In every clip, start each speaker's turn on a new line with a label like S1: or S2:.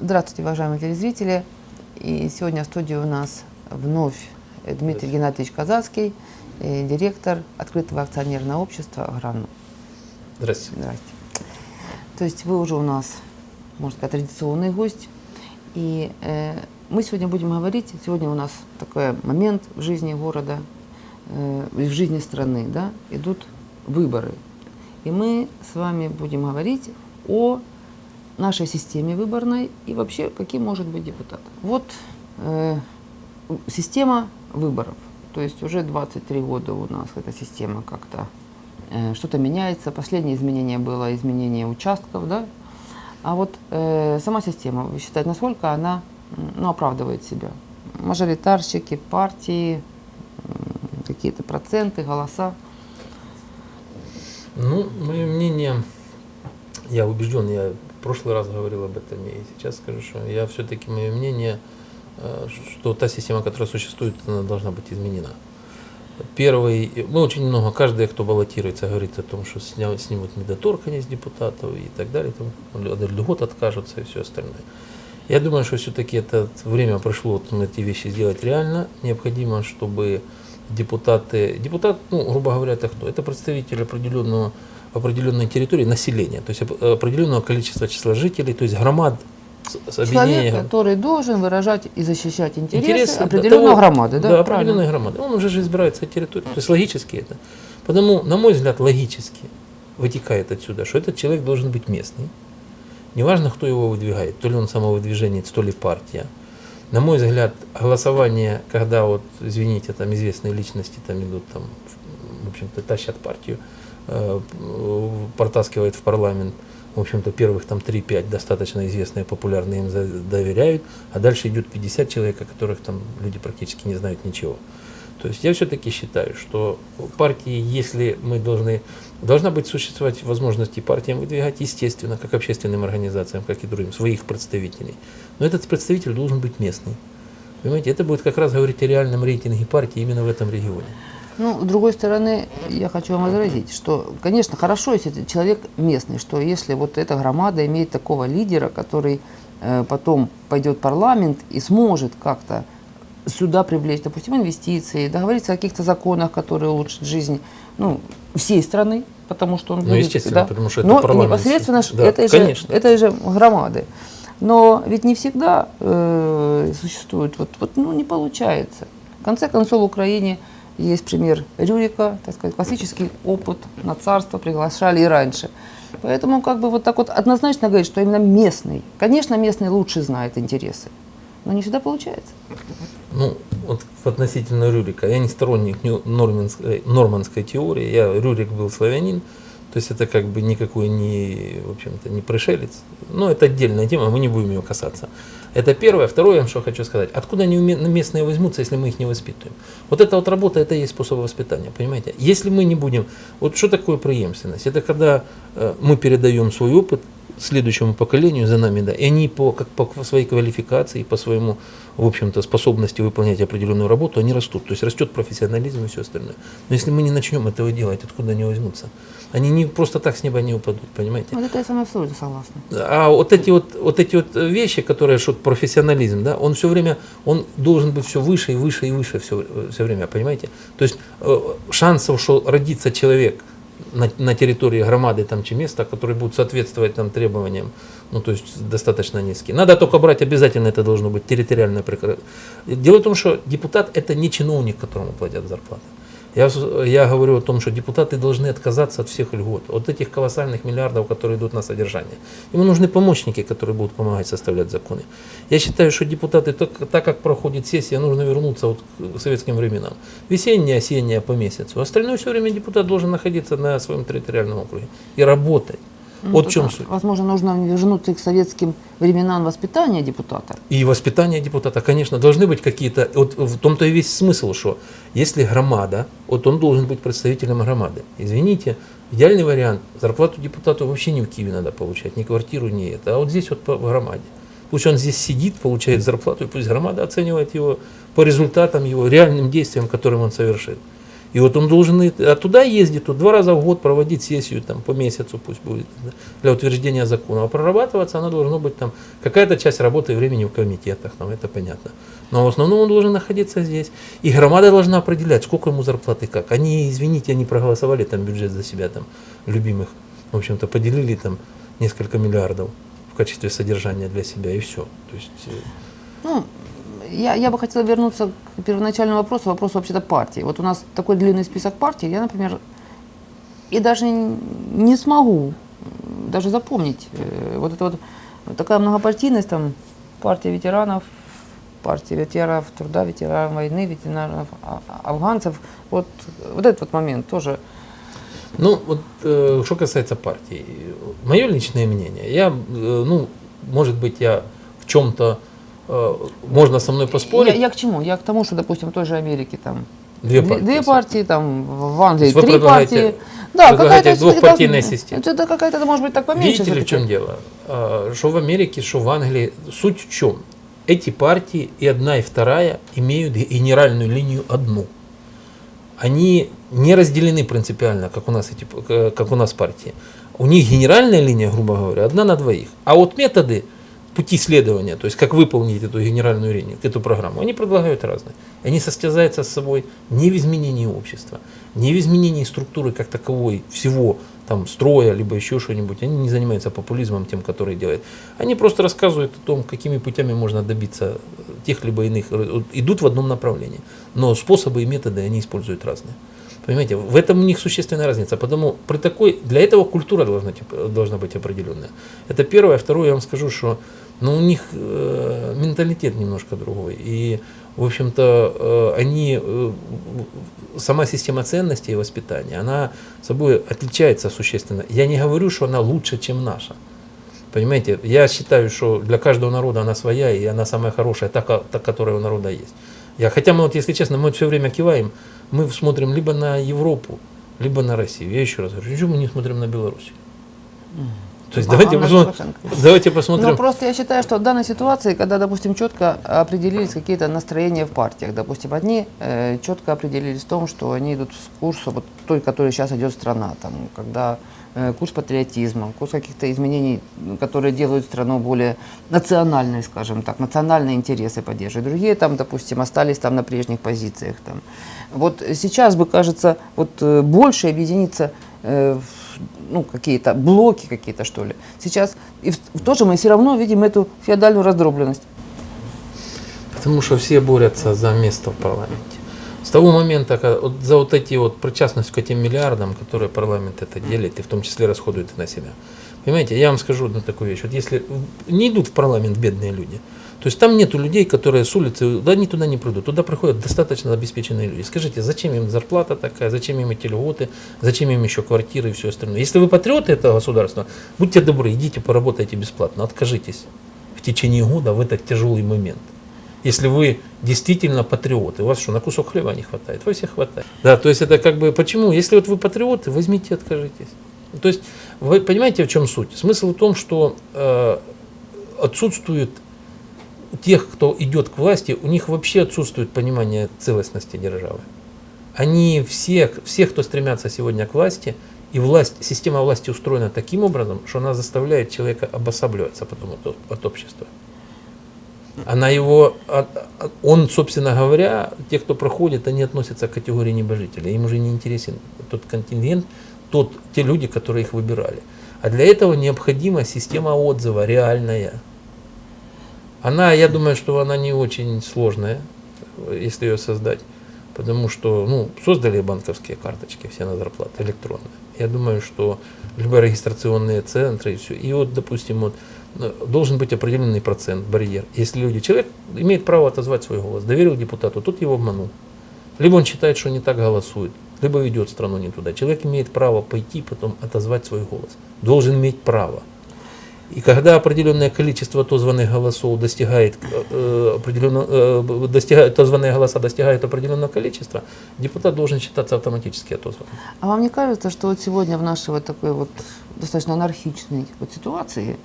S1: Здравствуйте, уважаемые телезрители. И сегодня в студии у нас вновь Дмитрий Геннадьевич Казацкий, э, директор открытого акционерного общества «Аграну».
S2: Здравствуйте.
S1: Здрасте. То есть вы уже у нас, можно сказать, традиционный гость. И э, мы сегодня будем говорить, сегодня у нас такой момент в жизни города, э, в жизни страны, да, идут выборы. И мы с вами будем говорить о нашей системе выборной и вообще каким может быть депутат. Вот э, система выборов. То есть уже 23 года у нас эта система как-то э, что-то меняется. Последнее изменение было изменение участков, да. А вот э, сама система, вы считаете, насколько она ну, оправдывает себя? Мажоритарщики, партии, какие-то проценты, голоса.
S2: Ну, мое мнение, я убежден, я в прошлый раз говорил об этом, и сейчас скажу, что я все-таки, мое мнение, э, что та система, которая существует, она должна быть изменена. Первый, мы очень много, каждый, кто баллотируется, говорит о том, что сня, снимут недоторканность депутатов и так далее, там, от льгот откажутся и все остальное. Я думаю, что все-таки это время прошло, мы эти вещи сделать реально. Необходимо, чтобы депутаты, депутат, ну, грубо говоря, это кто? Это представитель определенного, определенной территории, населения, то есть оп- определенного количества числа жителей, то есть громад,
S1: Человек, который должен выражать и защищать интересы,
S2: интересы
S1: определенной
S2: того-
S1: громады, да?
S2: Да, определенной громады. Он уже же избирается от территории. То есть логически это. Потому, на мой взгляд, логически вытекает отсюда, что этот человек должен быть местный. Неважно, кто его выдвигает, то ли он самовыдвиженец, то ли партия. На мой взгляд, голосование, когда вот, извините, там известные личности там идут, там, в общем-то, тащат партию, э, в- протаскивают в парламент, в общем-то, первых там 3-5 достаточно известные, популярные им доверяют, а дальше идет 50 человек, о которых там люди практически не знают ничего. То есть я все-таки считаю, что партии, если мы должны, должна быть существовать возможности партиям выдвигать, естественно, как общественным организациям, как и другим, своих представителей. Но этот представитель должен быть местный. Понимаете, это будет как раз говорить о реальном рейтинге партии именно в этом регионе.
S1: Ну, с другой стороны, я хочу вам возразить, что, конечно, хорошо, если это человек местный, что если вот эта громада имеет такого лидера, который э, потом пойдет в парламент и сможет как-то сюда привлечь, допустим, инвестиции, договориться о каких-то законах, которые улучшат жизнь ну, всей страны, потому что он
S2: Ну,
S1: будет,
S2: естественно, потому что это
S1: Но
S2: парламент.
S1: непосредственно
S2: Да,
S1: этой, же, этой же громады. Но ведь не всегда э, существует, вот, вот ну, не получается. В конце концов, в Украине есть пример Рюрика, так сказать, классический опыт на царство приглашали и раньше. Поэтому как бы вот так вот однозначно говорить, что именно местный. Конечно, местный лучше знает интересы, но не всегда получается.
S2: Ну, вот относительно Рюрика, я не сторонник норманской, нормандской теории, я Рюрик был славянин, то есть это как бы никакой не, в общем-то, не пришелец. Но это отдельная тема, мы не будем ее касаться. Это первое. Второе, что хочу сказать. Откуда они местные возьмутся, если мы их не воспитываем? Вот эта вот работа, это и есть способ воспитания, понимаете? Если мы не будем... Вот что такое преемственность? Это когда э, мы передаем свой опыт следующему поколению за нами, да, и они по, как по своей квалификации, по своему, в общем-то, способности выполнять определенную работу, они растут. То есть растет профессионализм и все остальное. Но если мы не начнем этого делать, откуда они возьмутся? Они не просто так с неба не упадут, понимаете?
S1: Вот это я с вами абсолютно согласна.
S2: А вот эти вот, вот эти вот вещи, которые что профессионализм, да, он все время, он должен быть все выше и выше и выше все, все время, понимаете? То есть э, шансов, что родится человек на, на территории громады там чи места, который будет соответствовать там требованиям, ну то есть достаточно низкие. Надо только брать обязательно, это должно быть территориальное прикрытие. Дело в том, что депутат это не чиновник, которому платят зарплату. Я, я говорю о том, что депутаты должны отказаться от всех льгот, от этих колоссальных миллиардов, которые идут на содержание. Ему нужны помощники, которые будут помогать составлять законы. Я считаю, что депутаты, так, так как проходит сессия, нужно вернуться вот к советским временам. Весенняя, осенняя по месяцу. Остальное все время депутат должен находиться на своем территориальном округе и работать.
S1: Ну,
S2: вот в чем
S1: да.
S2: суть.
S1: Возможно, нужно вернуться к советским временам воспитания депутата.
S2: И воспитание депутата, конечно, должны быть какие-то, вот в том-то и весь смысл, что если громада, вот он должен быть представителем громады. Извините, идеальный вариант, зарплату депутату вообще не в Киеве надо получать, ни квартиру, ни это, а вот здесь вот в громаде. Пусть он здесь сидит, получает зарплату, и пусть громада оценивает его по результатам его реальным действиям, которым он совершил. И вот он должен а туда ездит, тут два раза в год проводить сессию там, по месяцу пусть будет для утверждения закона. А прорабатываться она должна быть там какая-то часть работы и времени в комитетах, там, это понятно. Но в основном он должен находиться здесь. И громада должна определять, сколько ему зарплаты как. Они, извините, они проголосовали там бюджет за себя, там, любимых, в общем-то, поделили там несколько миллиардов в качестве содержания для себя и все. То есть, э,
S1: Ну, я, я бы хотела вернуться к первоначальному вопросу, вопросу вообще-то партии. Вот у нас такой длинный список партий, я, например, и даже не смогу даже запомнить. э, Вот это вот такая многопартийность, там, партия ветеранов, партия ветеранов труда, ветеранов войны, ветеранов а- а- афганцев. Вот, вот этот вот момент тоже.
S2: Ну, вот э, что касается партии, мое личное мнение, я, э, ну, может быть, я в чем-то, можно со мной поспорить,
S1: Я, я к чему? Я к тому, что, допустим, в той же Америке там
S2: две партии.
S1: Две партии, там в Англии
S2: вы
S1: три партии. Да, какая-то
S2: двухпартийная
S1: это-
S2: система.
S1: Это какая-то, может быть, так поменьше.
S2: Видите ли, в чем дело? А, Что в Америке, что в Англии, суть в чем? Эти партии, и одна, и вторая, имеют генеральную линию одну. Они не разделены принципиально, как у нас, эти, э, как у нас партии. У них генеральная линия, грубо говоря, одна на двоих. А вот методы, пути следования, то есть как выполнить эту генеральную линию, эту программу, они предлагают разные. Они состязаются с собой не в изменении общества, не в изменении структуры как таковой, всего там строя, либо еще что-нибудь. Они не занимаются популизмом тем, который делает. Они просто рассказывают о том, какими путями можно добиться тех либо иных, идут в одном направлении. Но способы и методы они используют разные. Понимаете, в этом у них существенная разница. Потому при такой, для этого культура должна, должна быть определенная. Это первое. Второе, я вам скажу, что ну, у них э, менталитет немножко другой. И, в общем-то, э, они, э, сама система ценностей и воспитания, она собой отличается существенно. Я не говорю, что она лучше, чем наша. Понимаете, я считаю, что для каждого народа она своя, и она самая хорошая, та, та которая у народа есть. Я, хотя мы, вот, если честно, мы все время киваем, мы смотрим либо на Европу, либо на Россию. Я еще раз говорю, почему мы не смотрим на Беларусь? То есть
S1: А,
S2: давайте, посмотрим, давайте посмотрим.
S1: Ну, просто я считаю, что в данной ситуации, когда, допустим, четко определились какие-то настроения в партиях, допустим, одни э, четко определились в том, что они идут с курса, вот той, который сейчас идет страна, там, когда э, курс патриотизма, курс каких-то изменений, которые делают страну более национальной, скажем так, национальные интересы поддерживают. Другие там, допустим, остались там на прежних позициях. Там. Вот сейчас бы, кажется, вот э, больше объединиться э, в ну, какие-то блоки какие-то, что ли. Сейчас и в, в то же мы все равно видим эту феодальную раздробленность.
S2: Потому что все борются за место в парламенте. С того момента, когда вот за вот эти вот причастность к этим миллиардам, которые парламент это делит, и в том числе расходует на себя. Понимаете, я вам скажу одну такую вещь. Вот если не идут в парламент бедные люди, то есть там нету людей, которые с улицы, да, они туда не придут. Туда приходят достаточно обеспеченные люди. Скажите, зачем им зарплата такая, зачем им эти льготы, зачем им еще квартиры и все остальное. Если вы патриоты этого государства, будьте добры, идите поработайте бесплатно, откажитесь в течение года в этот тяжелый момент. Если вы действительно патриоты, у вас что, на кусок хлеба не хватает? Вы всех хватает. Да, то есть это как бы, почему? Если вот вы патриоты, возьмите, откажитесь. То есть, вы понимаете, в чем суть? Смысл в том, что э, отсутствует тех, кто идет к власти, у них вообще отсутствует понимание целостности державы. Они все, все, кто стремятся сегодня к власти, и власть, система власти устроена таким образом, что она заставляет человека обосабливаться потом от, от общества. Она его, а- а- он, собственно говоря, те, кто проходит, они относятся к категории небожителей. Им уже не интересен тот контингент, тот, те люди, которые их выбирали. А для этого необходима система отзыва реальная. Она, я думаю, что она не очень сложная, если ее создать. Потому что, ну, создали банковские карточки все на зарплату электронные. Я думаю, что либо регистрационные центры и все. И вот, допустим, вот э, должен быть определенный процент, барьер. Если люди, человек имеет право отозвать свой голос, доверил депутату, тот его обманул. Либо он считает, что не так голосует, либо ведет страну не туда. Человек имеет право пойти потом отозвать свой голос. Должен иметь право. И когда определенное количество отозванных голосов достигает, э, э, э, достигает, отозванные голоса достигают определенного количества, депутат должен считаться автоматически отозванным.
S1: А вам не кажется, что вот сегодня в нашей вот такой вот достаточно анархичной вот ситуации,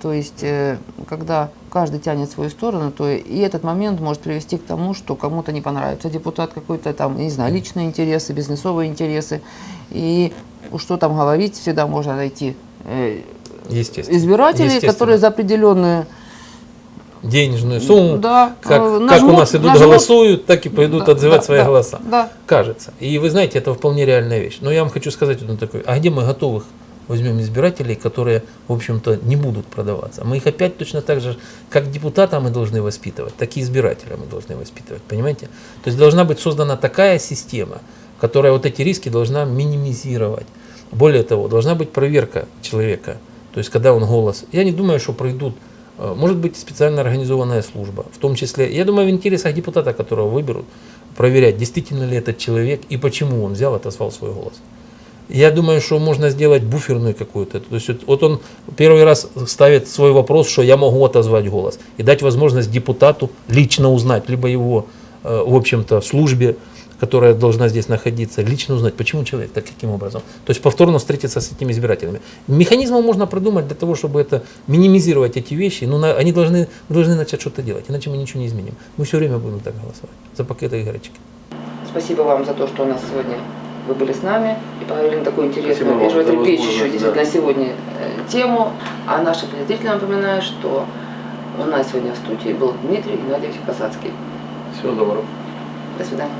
S1: то есть э, когда каждый тянет свою сторону, то и этот момент может привести к тому, что кому-то не понравится депутат какой-то там, не знаю, личные интересы, бизнесовые интересы, и что там говорить, всегда можно найти э,
S2: Естественно.
S1: избирателей,
S2: Естественно.
S1: которые за определенную
S2: денежную сумму,
S1: да,
S2: как,
S1: э,
S2: как у
S1: нажмут-
S2: нас идут
S1: нажмут.
S2: голосуют, так и пойдут
S1: Да,
S2: отзывать
S1: да,
S2: свои
S1: да,
S2: голоса.
S1: Да.
S2: Кажется. И вы знаете, это вполне реальная вещь. Но я вам хочу сказать одну такую. А где мы готовых возьмем избирателей, которые, в общем-то, не будут продаваться? Мы их опять точно так же, как депутата мы должны воспитывать, так и избирателя мы должны воспитывать. Понимаете? То есть должна быть создана такая система, которая вот эти риски должна минимизировать. Более того, должна быть проверка человека. То есть, когда он голос. Я не думаю, что пройдут Э, Может быть специально организованная служба, в том числе, я думаю, в интересах депутата, которого выберут, проверять, действительно ли этот человек и почему он взял, отозвал свой голос. Я думаю, что можно сделать буферную какую-то. То есть вот- он первый раз ставит свой вопрос, что я могу отозвать голос. И дать возможность депутату лично узнать, либо его, э, в общем-то, службе, которая должна здесь находиться, лично узнать, почему человек так, каким образом. То есть повторно встретиться с этими избирателями. Механизмы можно придумать для того, чтобы это минимизировать эти вещи, но на- они должны, должны начать что-то делать, иначе мы ничего не изменим. Мы все время будем так голосовать за пакеты и гречки.
S1: Спасибо вам за то, что у нас сегодня вы были с нами и поговорили на такую интересную и животрепещущую действительно
S3: да.
S1: сегодня э, тему. А нашим телезрителям напоминаю, что у нас сегодня в студии был Дмитрий Геннадьевич Касацкий.
S3: Всего доброго. До свидания.